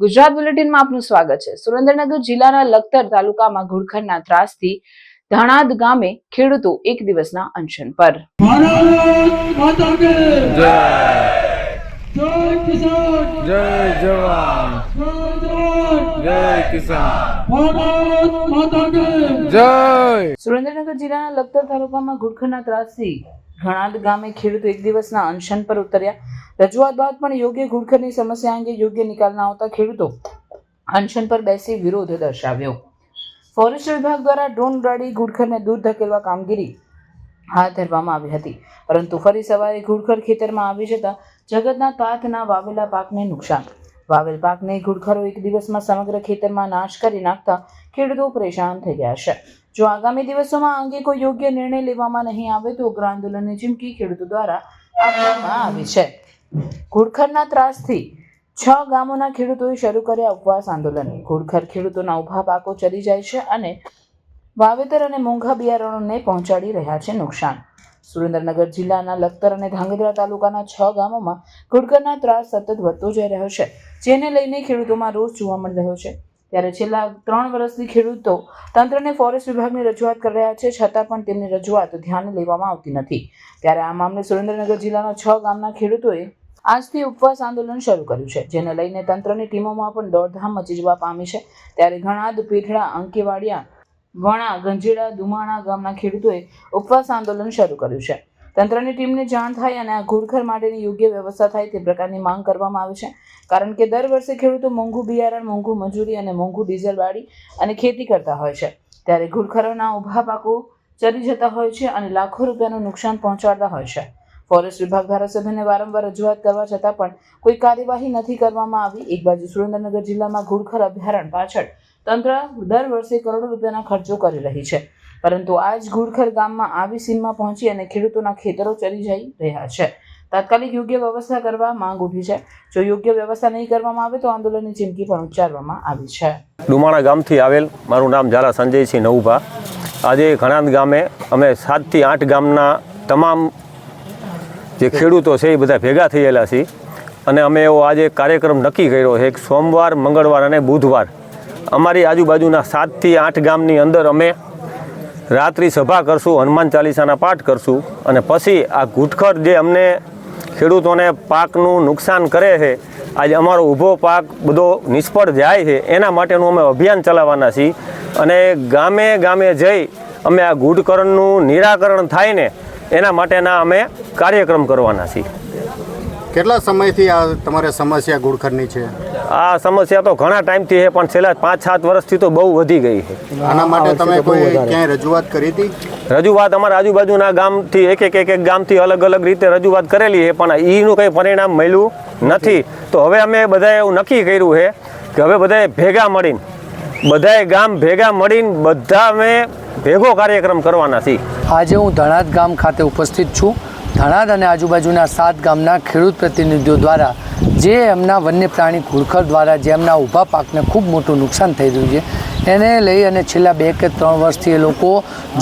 ગુજરાત બુલેટિનમાં આપનું સ્વાગત છે. સુરેન્દ્રનગર જિલ્લાના લખતર તાલુકામાં ઘુડખરના ત્રાસથી ધણાદ ગામે ખેડૂતો એક દિવસના અનશન પર. જય! જવાન! જય કિસાન! જય! સુરેન્દ્રનગર જિલ્લાના લખતર તાલુકામાં ઘુડખરના ત્રાસથી ઘણાદ ગામે ખેડૂતો એક દિવસના અનશન પર ઉતર્યા. રજૂઆત બાદ પણ યોગ્ય ઘુડખરની સમસ્યા અંગે યોગ્ય નિકાલ ના આવતા ખેડૂતો અનશન પર બેસી વિરોધ દર્શાવ્યો. ફોરેસ્ટ વિભાગ દ્વારા ડ્રોન ઉડાડી ઘુડખરને દૂર ધકેલવા કામગીરી હાથ ધરવામાં આવી હતી. પરંતુ ફરી સવારે ઘુડખર ખેતરમાં આવી જતા જગતના તાતના વાવેલા પાકને નુકસાન. વાવેલ પાકને ઘુડખરો એક દિવસમાં સમગ્ર ખેતરમાં નાશ કરી નાખતા ખેડૂતો પરેશાન થઈ ગયા છે. જો આગામી દિવસોમાં અંગે કોઈ યોગ્ય નિર્ણય લેવામાં નહીં આવે તો ઉગ્ર આંદોલનની ચીમકી ખેડૂતો દ્વારા આપવામાં આવી છે. ઘુડખરના ત્રાસથી છ ગામોના ખેડૂતોએ શરૂ કર્યા ઉપવાસ આંદોલન. ઘુડખર ખેડૂતોના ઊભા પાકો ચડી જાય છે અને વાવેતર અને મોંઘા બિયારણોને પહોંચાડી રહ્યા છે નુકસાન. સુરેન્દ્રનગર જિલ્લાના લખતર અને ધાંગધ્રા તાલુકાના છ ગામોમાં ઘુડખરના ત્રાસ સતત વધતો જઈ રહ્યો છે, જેને લઈને ખેડૂતોમાં રોષ જોવા મળી રહ્યો છે. ત્યારે છેલ્લા ત્રણ વર્ષથી ખેડૂતો તંત્રને ફોરેસ્ટ વિભાગની રજૂઆત કરી રહ્યા છે, છતાં પણ તેમની રજૂઆત ધ્યાને લેવામાં આવતી નથી. ત્યારે આ મામલે સુરેન્દ્રનગર જિલ્લાના છ ગામના ખેડૂતોએ આજથી ઉપવાસ આંદોલન શરૂ કર્યું છે, જેને લઈને તંત્રની ટીમોમાં પણ દોડધામ મચી જવા પામી છે. ત્યારે ઘણા પીઠડા અંકેવાડિયા, વણા, ગંજેડા, દુમાણા ગામના ખેડૂતોએ ઉપવાસ આંદોલન શરૂ કર્યું છે. તંત્રની ટીમને જાણ થાય અને આ ઘૂડખર માટેની યોગ્ય વ્યવસ્થા થાય તે પ્રકારની માંગ કરવામાં આવે છે. કારણ કે દર વર્ષે ખેડૂતો મોંઘું બિયારણ, મોંઘું મજૂરી અને મોંઘું ડીઝલ વાળી અને ખેતી કરતા હોય છે. ત્યારે ઘૂડખરોના ઊભા પાકો ચરી જતા હોય છે અને લાખો રૂપિયાનું નુકસાન પહોંચાડતા હોય છે. ફોરેસ્ટ વિભાગ ધારાસભ્યને વારંવાર રજૂઆત કરવા છતાં પણ કોઈ કાર્યવાહી નથી કરવામાં આવી. એક બાજુ સુરેન્દ્રનગર જિલ્લામાં ઘુડખર અભયારણ્ય પાછળ તંત્ર દર વર્ષે કરોડો રૂપિયાના ખર્ચો કરી રહી છે. પરંતુ આજ ઘુડખર ગામમાં આવી સીમમાં પહોંચી અને ખેડૂતોના ખેતરો ચરી જઈ રહ્યા છે. તાત્કાલિક યોગ્ય વ્યવસ્થા કરવા માંગ ઉઠી છે. જો યોગ્ય વ્યવસ્થા નહીં કરવામાં આવે તો આંદોલનની ચીમકી પણ ઉચ્ચારવામાં આવી છે. ડુમાણા ગામથી આવેલ મારું નામ ઝાલા સંજયસિંહ નવુભા. આજે ઘણા ગામે અમે સાતથી આઠ ગામના તમામ જે ખેડૂતો છે એ બધા ભેગા થયેલા છીએ. અને અમે એવો આજે કાર્યક્રમ નક્કી કર્યો છે. સોમવાર, મંગળવાર અને બુધવાર. અમારી આજુબાજુના સાતથી આઠ ગામની અંદર અમે રાત્રિ સભા કરશું, હનુમાન ચાલીસાના પાઠ કરશું અને પછી આ ઘૂંટખર જે અમને ખેડૂતોને પાકનું નુકસાન કરે છે, આજે અમારો ઊભો પાક બધો નિષ્ફળ જાય છે, એના માટેનું અમે અભિયાન ચલાવવાના છીએ અને ગામે ગામે જઈ અમે આ ગુડકરણનું નિરાકરણ થાય ને, એના માટેના અમે કાર્યક્રમ કરવાના છીએ. કેટલા સમયથી આ તમારે સમસ્યા ગુડખરની છે? આ સમસ્યા તો ઘણા ટાઈમથી છે પણ છેલ્લા પાંચ સાત વર્ષથી તો બહુ વધી ગઈ છે. આના માટે તમે કોઈ ક્યાંય રજૂઆત કરી હતી? રજૂઆત અમારા આજુબાજુના ગામથી એક એક એક એક ગામથી અલગ અલગ રીતે રજૂઆત કરેલી છે પણ એનું કંઈ પરિણામ મળ્યું નથી. તો હવે અમે બધાએ એવું નક્કી કર્યું છે કે હવે બધાએ ભેગા મળીને બધાએ ગામ ભેગા મળીને બધા અમે ભેગો કાર્યક્રમ કરવાના છીએ. આજે હું ધણાદ ગામ ખાતે ઉપસ્થિત છું. ધણાદ અને આજુબાજુના સાત ગામના ખેડૂત પ્રતિનિધિઓ દ્વારા જે એમના વન્ય પ્રાણી ઘુડખર દ્વારા જે એમના ઊભા પાકને ખૂબ મોટું નુકસાન થઈ રહ્યું છે એને લઈ અને છેલ્લા બે કે ત્રણ વર્ષથી એ લોકો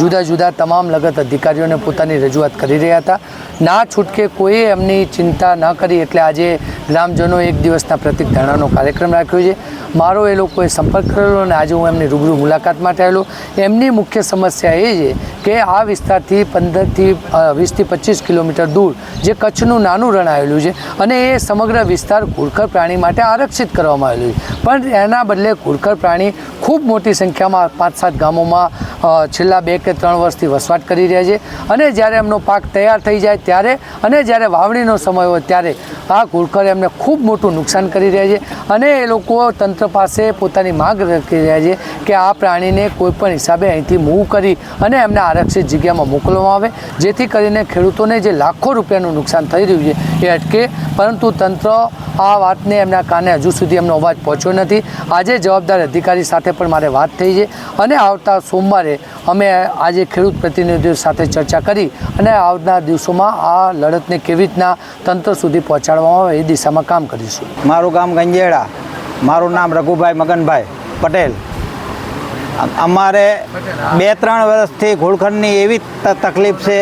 જુદા જુદા તમામ લગત અધિકારીઓને પોતાની રજૂઆત કરી રહ્યા હતા. ના છૂટકે કોઈએ એમની ચિંતા ન કરી એટલે આજે ગ્રામજનો એક દિવસના પ્રતિક ધરણાનો કાર્યક્રમ રાખ્યો છે. મારો એ લોકોએ સંપર્ક કરેલો અને આજે હું એમની રૂબરૂ મુલાકાત માટે આવેલો એમની મુખ્ય સમસ્યા એ છે કે આ વિસ્તારથી પંદરથી વીસથી પચીસ કિલોમીટર દૂર જે કચ્છનું નાનું રણ આવેલું છે અને એ સમગ્ર વિસ્તાર ઘુડખર પ્રાણી માટે આરક્ષિત કરવામાં આવેલું છે. પણ એના બદલે ઘુડખર પ્રાણી ખૂબ મોટી સંખ્યામાં પાંચ સાત ગામોમાં છેલ્લા બે કે ત્રણ વર્ષથી વસવાટ કરી રહ્યા છે. અને જ્યારે એમનો પાક તૈયાર થઈ જાય ત્યારે, અને જ્યારે વાવણીનો સમય હોય ત્યારે આ ઘુડખર એમને ખૂબ મોટું નુકસાન કરી રહ્યા છે. અને એ લોકો તંત્ર પાસે પોતાની માગ રાખી રહ્યા છે કે આ પ્રાણીને કોઈપણ હિસાબે અહીંથી મૂવ કરી અને એમને આરક્ષિત જગ્યામાં મોકલવામાં આવે. જેથી કરીને ખેડૂતોને જે લાખો રૂપિયાનું નુકસાન થઈ રહ્યું છે એ અટકે. પરંતુ તંત્ર આ વાતને એમના કાને હજુ સુધી એમનો અવાજ પહોંચ્યો નથી. આજે જવાબદાર અધિકારી સાથે પણ મારે વાત થઈ છે. અને આવતા સોમવારે અમે આજે ખેડૂત પ્રતિનિધિઓ સાથે ચર્ચા કરી અને આવનાર દિવસોમાં આ લડતને કેવી રીતના તંત્ર સુધી પહોંચાડવામાં આવે એ દિશામાં કામ કરીશું. મારું ગામ ગંજેડા. મારું નામ રઘુભાઈ મગનભાઈ પટેલ. અમારે બે ત્રણ વર્ષથી ઘોડખંડની એવી તકલીફ છે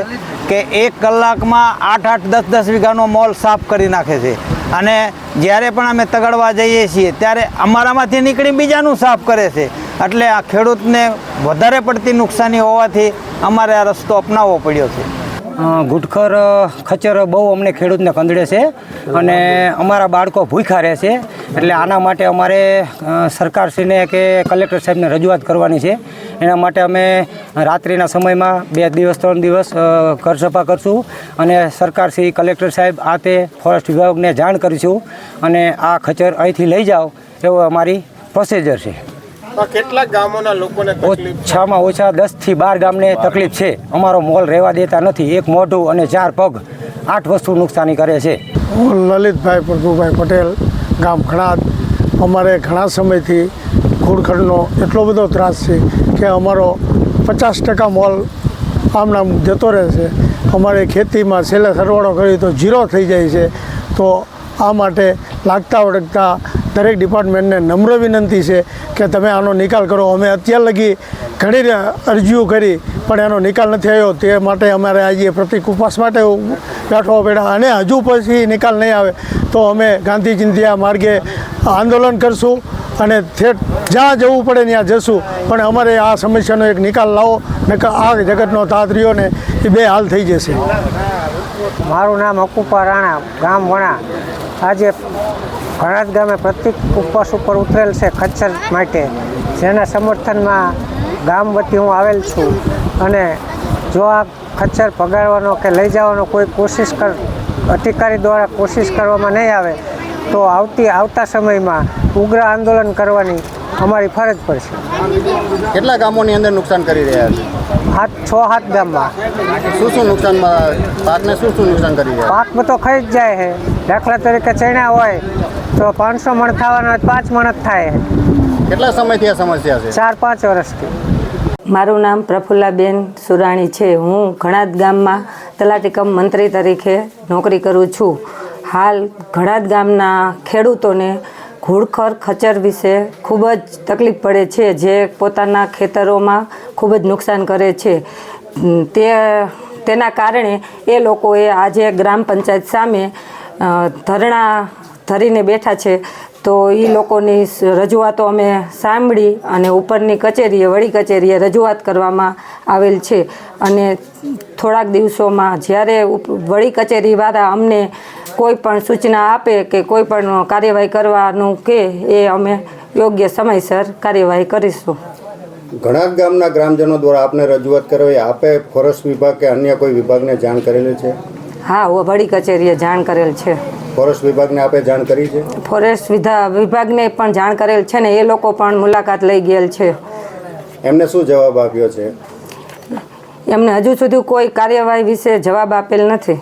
કે એક કલાકમાં આઠ આઠ દસ દસ વીઘાનો મોલ સાફ કરી નાખે છે. અને જ્યારે પણ અમે તગડવા જઈએ છીએ, ત્યારે અમારામાંથી નીકળી બીજાનું સાફ કરે છે. એટલે આ ખેડૂતને વધારે પડતી નુકસાની હોવાથી અમારે આ રસ્તો અપનાવવો પડ્યો છે. અ, ખચર બહુ અમને ખેડૂતને કંદડે છે. અને અમારા બાળકો ભૂખ્યા રહે છે. એટલે આના માટે અમારે સરકારશ્રીને કે કલેક્ટર સાહેબને રજૂઆત કરવાની છે. એના માટે અમે રાત્રિના સમયમાં બે દિવસ ત્રણ દિવસ ઘર સફા કરશું. અને સરકારશ્રી કલેક્ટર સાહેબ આ તે ફોરેસ્ટ વિભાગને જાણ કરીશું. અને આ ખચર અહીંથી લઈ જાઓ એવો અમારી પ્રોસિજર છે. કેટલા ગામોના લોકોને ઓછામાં ઓછા દસથી બાર ગામને તકલીફ છે. અમારો મોલ રહેવા દેતા નથી. એક મોઢું અને ચાર પગ આઠ વસ્તુ નુકસાની કરે છે. હું લલિતભાઈ પ્રભુભાઈ પટેલ ગામ ખણાદ. અમારે ઘણા સમયથી ઘૂડખડનો એટલો બધો ત્રાસ છે કે અમારો પચાસ ટકા મોલ આમનામ જતો રહે છે. અમારે ખેતીમાં છેલ્લે સરવાળો કરીએ તો ઝીરો થઈ જાય છે. તો આ માટે લાગતા વળગતા દરેક ડિપાર્ટમેન્ટને નમ્ર વિનંતી છે કે તમે આનો નિકાલ કરો. અમે અત્યાર લગી ઘણી અરજીઓ કરી, પણ એનો નિકાલ નથી આવ્યો. તે માટે અમારે આજે પ્રતિક ઉપવાસ માટે બેઠવા પડ્યા અને હજુ પછી નિકાલ નહીં આવે. તો અમે ગાંધી ચિંધ્યા માર્ગે આંદોલન કરશું અને ઠેઠ જ્યાં જવું પડે ત્યાં જશું. પણ અમારે આ સમસ્યાનો એક નિકાલ લાવો, નકર આ જગતનો તાત રહ્યો ને એ બે હાલ થઈ જશે. મારું નામ અકુપા રાણા, ગામ વણા. આજે ઘણાદ ગામે પ્રતિક ઉપવાસ ઉપર ઉતરેલ છે ખચ્છર માટે જેના સમર્થનમાં ગામ વતી હું આવેલ છું. અને જો આ ખચ્છર પગાડવાનો કે લઈ જવાનો કોઈ કોશિશ કર અધિકારી દ્વારા કોશિશ કરવામાં નહીં આવે તો આવતી આવતા સમયમાં ઉગ્ર આંદોલન કરવાની અમારી ફરજ પડશે કેટલા ગામોની અંદર નુકસાન કરી રહ્યા છે? હાથ છ હાથ ગામમાં. શું શું નુકસાનમાં પાકને શું શું નુકસાન કરી રહ્યા પાકમાં તો ખાઈ જ જાય છે. દાખલા તરીકે ચણા હોય તો પાંચસો મણ થવાના પાંચ મણ જ થાય. છે કેટલા સમયથી આ સમસ્યા છે? ચાર પાંચ વર્ષથી. મારું નામ પ્રફુલ્લાબેન સુરાણી છે. હું ઘણાદ ગામમાં તલાટી કમ મંત્રી તરીકે નોકરી કરું છું. હાલ ઘણાદ ગામના ખેડૂતોને ઘૂડખર ખચર વિશે ખૂબ જ તકલીફ પડે છે જે પોતાના ખેતરોમાં ખૂબ જ નુકસાન કરે છે. તે તેના કારણે એ લોકોએ આજે ગ્રામ પંચાયત સામે ધરણા ધરીને બેઠા છે તો એ લોકોની રજૂઆતો અમે સાંભળી અને ઉપરની કચેરીએ વડી કચેરીએ રજૂઆત કરવામાં આવેલ છે. અને થોડાક દિવસોમાં જ્યારે વડી કચેરીવાળા અમને કોઈ પણ સૂચના આપે કે કોઈ પણ કાર્યવાહી કરવાનું કે એ અમે યોગ્ય સમયસર કાર્યવાહી કરીશું. ઘણા ગામના ગ્રામજનો દ્વારા આપને રજૂઆત કરવી આપે ફોરેસ્ટ વિભાગ કે અન્ય કોઈ વિભાગને જાણ કરેલી છે? હા વડી કચેરીએ જાણ કરેલ છે. ફોરેસ્ટ વિભાગને આપે જાણ કરી છે? ફોરેસ્ટ વિભાગને પણ જાણ કરેલ છે ને એ લોકો પણ મુલાકાત લઈ ગયેલ છે. એમને શું જવાબ આપ્યો છે? એમને હજુ સુધી કોઈ કાર્યવાહી વિશે જવાબ આપેલ નથી.